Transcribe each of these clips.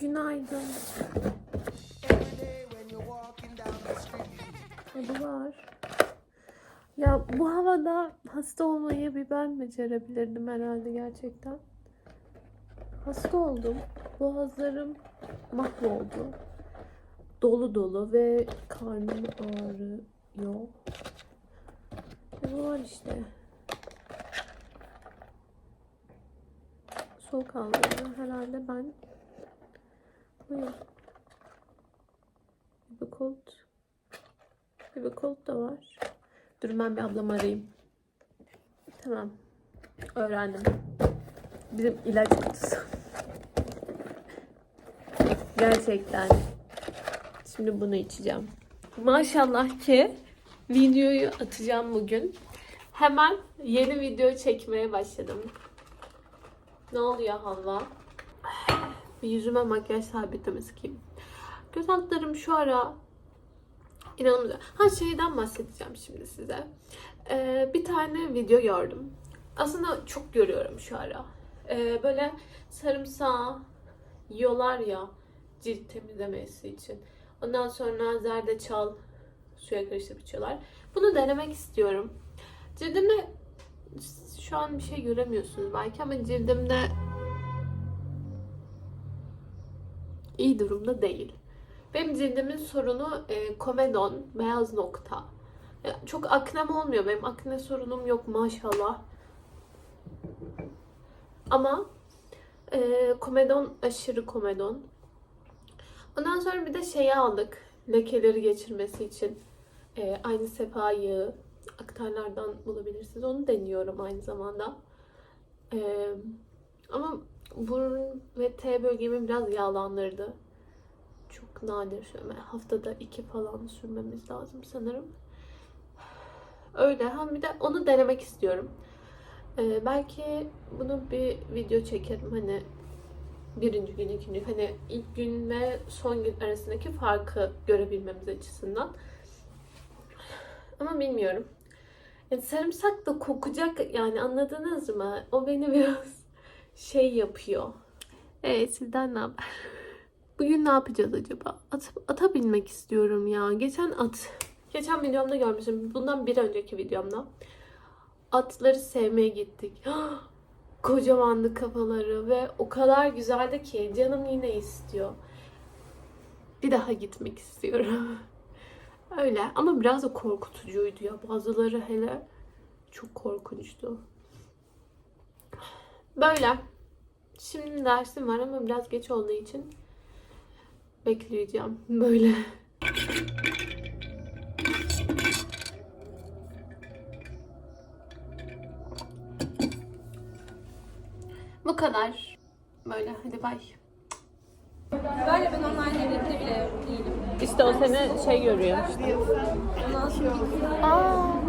Günaydın. Adı var. Ya bu havada hasta olmayı bir ben becerebilirdim herhalde gerçekten. Hasta oldum. Boğazlarım mahvoldu. Dolu dolu ve karnım ağrıyor. Ve bu var işte. Soğuk algınlığı herhalde ben Buyur. Bir kolt. Bir kolt da var. Dur ben bir ablamı arayayım. Tamam. Öğrendim. Bizim ilaç kutusu. Gerçekten. Şimdi bunu içeceğim. Maşallah ki videoyu atacağım bugün. Hemen yeni video çekmeye başladım. Ne oluyor Havva? Bir yüzüme makyaj sabitleme sıkayım. Göz altlarım şu ara inanılmaz. Ha şeyden bahsedeceğim şimdi size. Ee, bir tane video gördüm. Aslında çok görüyorum şu ara. Ee, böyle sarımsağı yiyorlar ya cilt temizlemesi için. Ondan sonra zerdeçal suya karıştırıp içiyorlar. Bunu denemek istiyorum. Cildimde şu an bir şey göremiyorsunuz belki ama cildimde iyi durumda değil. Benim cildimin sorunu e, komedon, beyaz nokta. Ya, çok aknem olmuyor. Benim akne sorunum yok maşallah. Ama e, komedon aşırı komedon. Ondan sonra bir de şeyi aldık. Lekeleri geçirmesi için. E, aynı sefa yağı. Aktarlardan bulabilirsiniz. Onu deniyorum aynı zamanda. E, ama burun ve T bölgemi biraz yağlandırdı. Çok nadir sürme. Haftada iki falan sürmemiz lazım sanırım. Öyle. Ha bir de onu denemek istiyorum. Ee, belki bunu bir video çekerim. Hani birinci gün, ikinci gün. Hani ilk gün ve son gün arasındaki farkı görebilmemiz açısından. Ama bilmiyorum. Yani sarımsak da kokacak yani anladınız mı? O beni biraz şey yapıyor. Evet sizden ne haber? Bugün ne yapacağız acaba? At, ata binmek istiyorum ya. Geçen at. Geçen videomda görmüşüm. Bundan bir önceki videomda. Atları sevmeye gittik. Kocamandı kafaları ve o kadar güzeldi ki canım yine istiyor. Bir daha gitmek istiyorum. Öyle ama biraz da korkutucuydu ya. Bazıları hele çok korkunçtu. Böyle. Şimdi dersim var ama biraz geç olduğu için bekleyeceğim. Böyle. Bu kadar. Böyle hadi bay. Galiba ben online evlilikte bile değilim. İşte o seni şey görüyor. Ondan sonra Aa.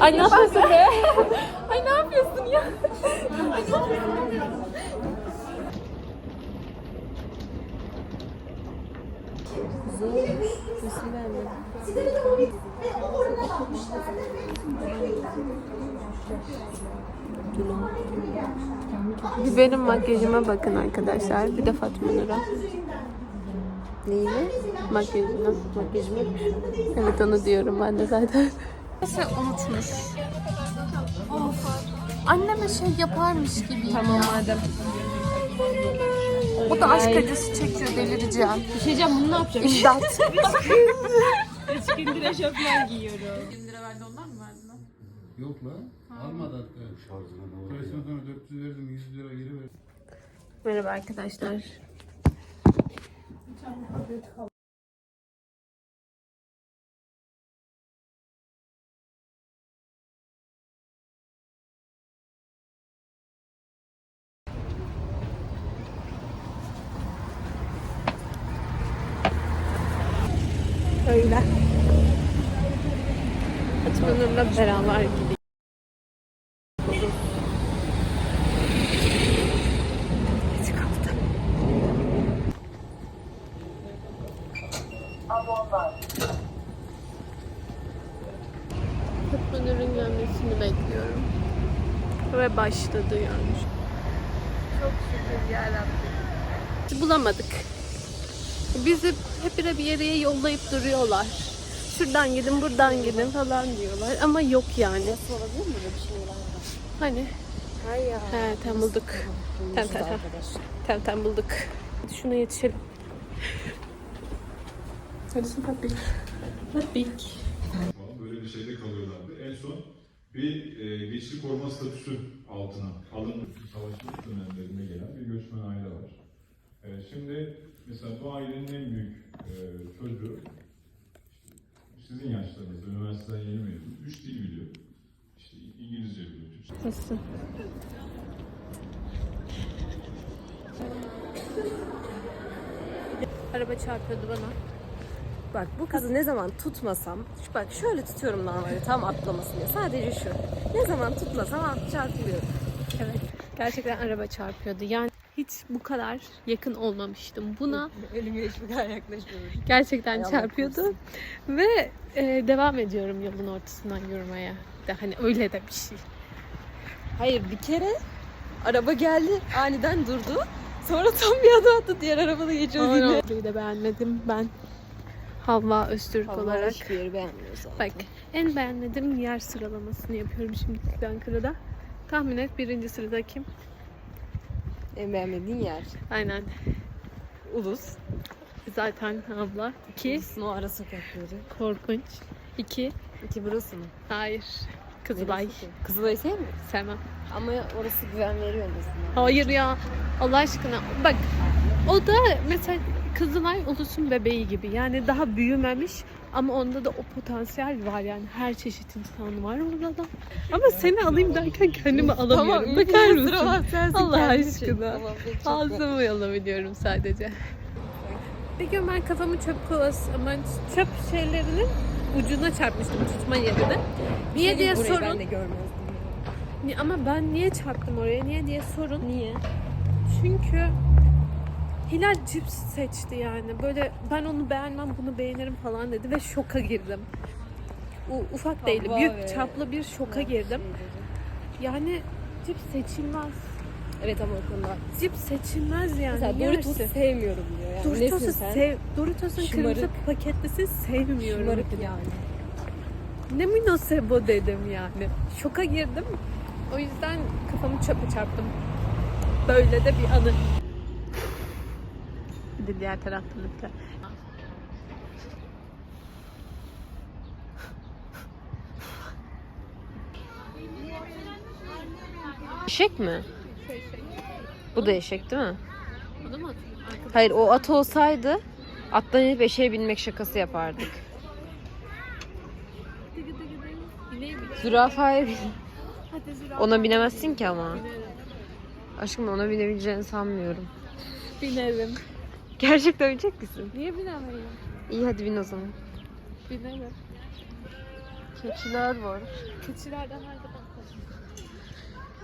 Ay ne yapıyorsun be? Ay ne yapıyorsun ya? Bir benim makyajıma bakın arkadaşlar. Bir de Fatma Nur'a. Neyine? Makyajına. Makyajıma. Evet onu diyorum ben de zaten. Şey unutmuş. Anneme şey yaparmış gibi. Tamam madem. O da aşk acısı çekiyor delireceğim. Bir şey diyeceğim bunu ne yapacağım? İmdat. Üç gündür eşofman giyiyorum. Yok lan. Almadı hatta. Şarjına sonra 400 verdim, 100 lira geri verdim. Merhaba arkadaşlar. Öyle. Fatma Nur'la beraber gidiyoruz. Nur'un gelmesini bekliyorum. Ve başladı yani. Çok şükür yarabbim. Bulamadık. Bizi hep bir bir yere yollayıp duruyorlar. Şuradan gidin buradan gidin falan diyorlar ama yok yani. Olabilir mi böyle bir şey olan? Hani Hayır he tam bulduk. Tamam tamam tamam. Tamam tamam bulduk. Şuna yetişelim. Hadi sen. Tabii. falan böyle bir şeyde kalıyorlardı. En son bir e, geçici koruma statüsü altına alınmış savaşın dönemlerinde gelen bir göçmen aile var. E, şimdi mesela bu ailenin en büyük e, çocuğu sizin yaşlarınızda, üniversiteden yeni mezun, üç dil biliyor. İşte İngilizce biliyor, Türkçe Nasılsın? Araba çarpıyordu bana. Bak bu kızı ne zaman tutmasam, şu bak şöyle tutuyorum normalde tam atlamasın diye. Sadece şu. Ne zaman tutmasam at çarpılıyorum. Evet. Gerçekten araba çarpıyordu. Yani hiç bu kadar yakın olmamıştım. Buna Ölüme hiç bu kadar yaklaşmıyorum. gerçekten Ay Allah çarpıyordu. korusun. Ve e, devam ediyorum yolun ortasından yürümeye. De hani öyle de bir şey. Hayır bir kere araba geldi aniden durdu. Sonra tam bir adım attı diğer arabada geçiyor yine. Burayı da beğenmedim ben. Havva Öztürk olarak. hiçbir yeri beğenmiyor zaten. Bak en beğenmediğim yer sıralamasını yapıyorum şimdi Ankara'da. Tahmin et birinci sırada kim? En beğenmediğin yer. Aynen. Ulus. Zaten abla. İki. Ulus'un o ara sokakları. Korkunç. İki. İki burası mı? Hayır. Kızılay. Neresi ki? Kızılay sevmiyor. Sevmem. Ama orası güven veriyor en azından. Hayır ya. Allah aşkına. Bak o da mesela Kızılay ulusun bebeği gibi. Yani daha büyümemiş ama onda da o potansiyel var yani. Her çeşit insan var orada da. Ama seni alayım derken kendimi alamıyorum. Bakar mısın? Allah aşkına. Ağzımı alabiliyorum sadece. Bir gün ben kafamı çöp kovası ama çöp şeylerinin ucuna çarpmıştım tutma yerine. Niye diye Burayı sorun. ben de görmezdim. Ama ben niye çarptım oraya? Niye diye sorun. Niye? Çünkü Hilal cips seçti yani. Böyle ben onu beğenmem bunu beğenirim falan dedi ve şoka girdim. U- ufak değil, büyük çaplı bir şoka girdim. Yani cips seçilmez. Evet ama o konuda. Cips seçilmez yani. Mesela Doritos Yersin. sevmiyorum diyor yani. Doritos'u sev, Doritos'un kırmızı paketlisi sevmiyorum. Şımarık yani. Ne münasebo dedim yani. Şoka girdim. O yüzden kafamı çöpe çarptım. Böyle de bir anı. Bir diğer taraftan üfle. Eşek mi? Bu da eşek değil mi? Hayır o at olsaydı attan inip eşeğe binmek şakası yapardık. Zürafaya bin. Ona binemezsin ki ama. Aşkım ona binebileceğini sanmıyorum. Binerim. Gerçekten binecek misin? Niye binemeyim? İyi hadi bin o zaman. Binerim. Keçiler var. Keçilerden her zaman.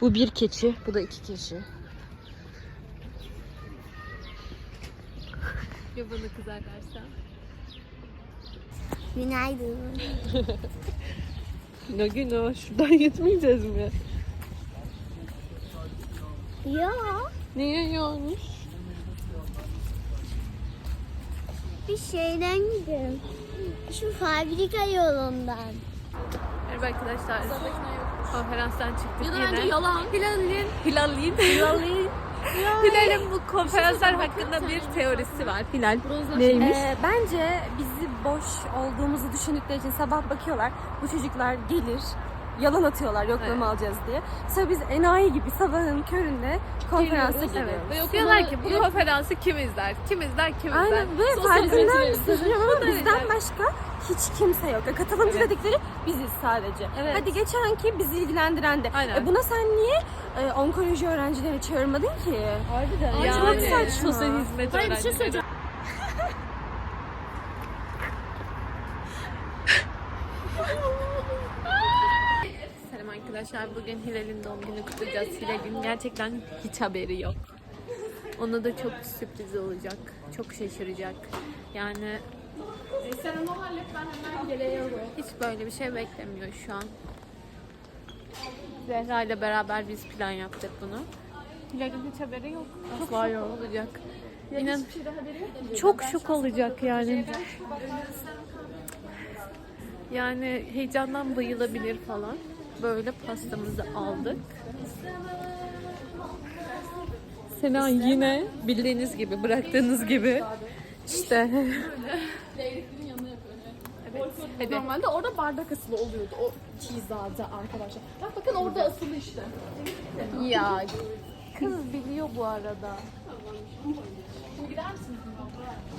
Bu bir keçi, bu da iki keçi. Ya bana kızar dersen? Günaydın. Ne gün o? Şuradan gitmeyeceğiz mi? Ya. Niye yokmuş? Bir şeyden gidiyorum. Şu fabrika yolundan. Merhaba arkadaşlar. Konferanstan çıktık Ya da yine. yalan. Hilal'in. Hilal'in. Hilal'in. Hilal'in bu konferanslar hakkında bir teorisi var. Hilal. Neymiş? Ee, bence bizi boş olduğumuzu düşündükleri için sabah bakıyorlar. Bu çocuklar gelir, yalan atıyorlar yoklama alacağız diye. Sonra biz enayi gibi sabahın köründe konferansa geliyoruz. Evet. Diyorlar ki bu konferansı kim izler? Kim izler? Kim izler? Aynen ve farkında mısın? Ama bizden başka hiç kimse yok. Ya Katılımcı dedikleri biziz sadece. Evet. Hadi geçen ki bizi ilgilendiren de. Aynen. E buna sen niye e, onkoloji öğrencileri çağırmadın ki? Harbiden. Ay, Yani çok saçma. sosyal hizmet Hayır bir şey öğrencileri. söyleyeceğim. Arkadaşlar. Bugün Hilal'in doğum günü kutlayacağız. Hilal'in gerçekten hiç haberi yok. Ona da çok sürpriz olacak. Çok şaşıracak. Yani sen onu hallet ben hemen geliyorum. Hiç böyle bir şey beklemiyor şu an. Zehra ile beraber biz plan yaptık bunu. Hilal'in hiç haberi yok. Asla yok olacak. İnan çok şok olacak yani. Yani heyecandan bayılabilir falan. Böyle pastamızı aldık. Sena yine bildiğiniz gibi, bıraktığınız gibi işte. Evet. Hadi. Normalde orada bardak asılı oluyordu o cheese'larda arkadaşlar. Bak bakın orada asılı işte. Ya kız biliyor bu arada.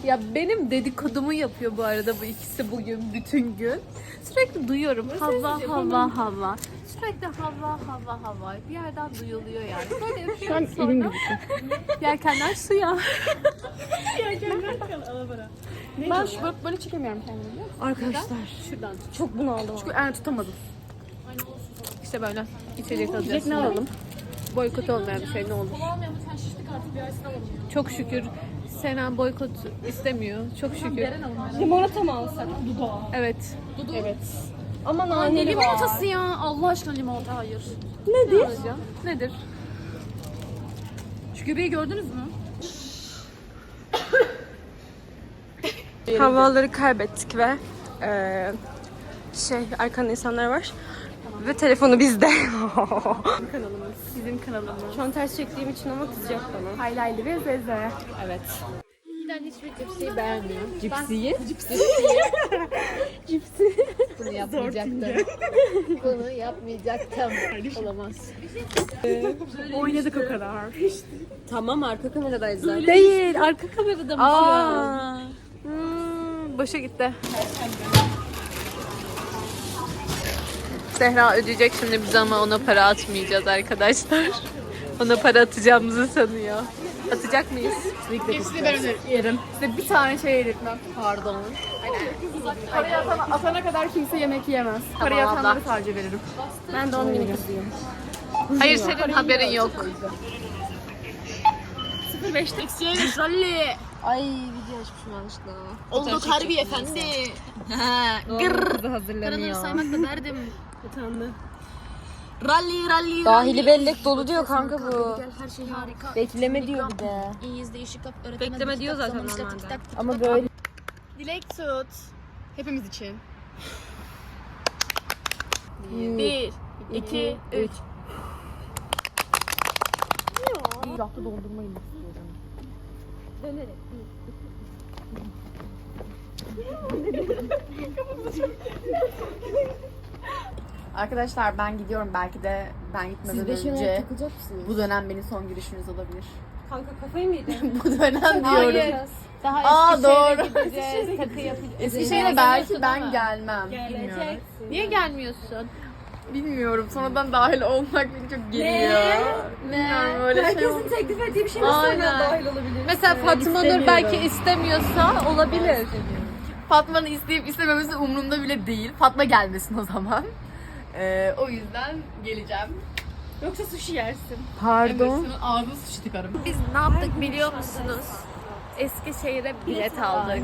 Ya benim dedikodumu yapıyor bu arada bu ikisi bugün bütün gün. Sürekli duyuyorum hava hava hava. Sürekli hava hava hava. Bir yerden duyuluyor yani. Böyle yapıyorum sonra. Yelkenler suya. Ben şu böyle, böyle çekemiyorum kendimi. biliyor musun? Arkadaşlar Şuradan. çok bunaldım. Çünkü yani tutamadım. İşte böyle içecek alacağız. ne alalım? Boykot olmayan bir şey ne olur. Sen şişlik artık bir ayısını alalım. Çok şükür Sena boykot istemiyor. Çok şükür. Limonata mı alsak? Dudu. Evet. Dudu. Evet. Ama naneli var. limonatası ya? Allah aşkına limonata hayır. Nedir? Nedir? Şu göbeği gördünüz mü? Havaları kaybettik ve eee, şey arkanda insanlar var. Ve telefonu bizde. Bizim kanalımız. Şu an ters çektiğim için ama kızacak bana. Haylaylı ve zeze. Evet. Ben hiçbir cipsiyi beğenmiyorum. Cipsiyi. Bunu yapmayacaktım. Bunu yapmayacaktım. Olamaz. Oynadık o kadar. Tamam arka kameradayız zaten. Değil. Arka kamerada mı? Aa. Hmm, boşa gitti. Zehra ödeyecek şimdi biz ama ona para atmayacağız arkadaşlar. Ona para atacağımızı sanıyor. Atacak mıyız? Hepsini ben öderim. Yerim. Size bir tane şey yedirtmem. Pardon. Parayı atana, atana kadar kimse yemek yemez. Parayı Tamam, atanları sadece veririm. Ben de onun gibi kızıyım. Hayır senin haberin yok. 05 taksiye rally. Ay video açmışım yanlışlıkla. Olduk harbi efendi. Kızı hazırlanıyor. saymakla derdim. Utandı. Rally rally Dahili bellek dolu diyor kanka bu. Her şey harika. Bekleme diyor bir de. İyiyiz değişik kap öğretmen. Bekleme diyor zaten normalde. Ama böyle Dilek tut. Hepimiz için. bir, Bir, iki, üç. Arkadaşlar ben gidiyorum. Belki de ben gitmeden önce takacak mısınız? bu dönem benim son girişiniz olabilir. Kanka kafayı mı yedin? bu dönem diyorum. Daha Aa, Eskişehir'e doğru. gideceğiz. Takı yapacağız. Eskişehir'e belki ben gelmem. Bilmiyorum. Niye gelmiyorsun? Bilmiyorum. Sonradan dahil olmak beni çok geriyor. Bilmiyorum öyle şey oldu. teklif ettiği bir şey Aynen. olabilir? Mesela Fatma Nur belki istemiyorsa olabilir. Fatma'nın isteyip istememesi umurumda bile değil. Fatma gelmesin o zaman. Ee, o yüzden geleceğim. Yoksa sushi yersin. Pardon. Senin ağzını sushi tıkarım. Biz ne yaptık biliyor musunuz? Eskişehir'e bilet aldık.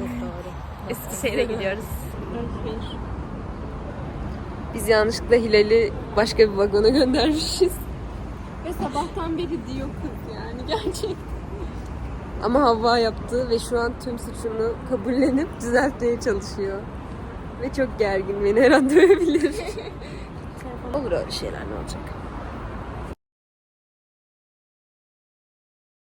Eskişehir'e gidiyoruz. Biz yanlışlıkla Hilal'i başka bir vagona göndermişiz. Ve sabahtan beri diyor kız yani gerçek. Ama Havva yaptı ve şu an tüm suçunu kabullenip düzeltmeye çalışıyor. Ve çok gergin beni her an dövebilir. Olur öyle şeyler ne olacak.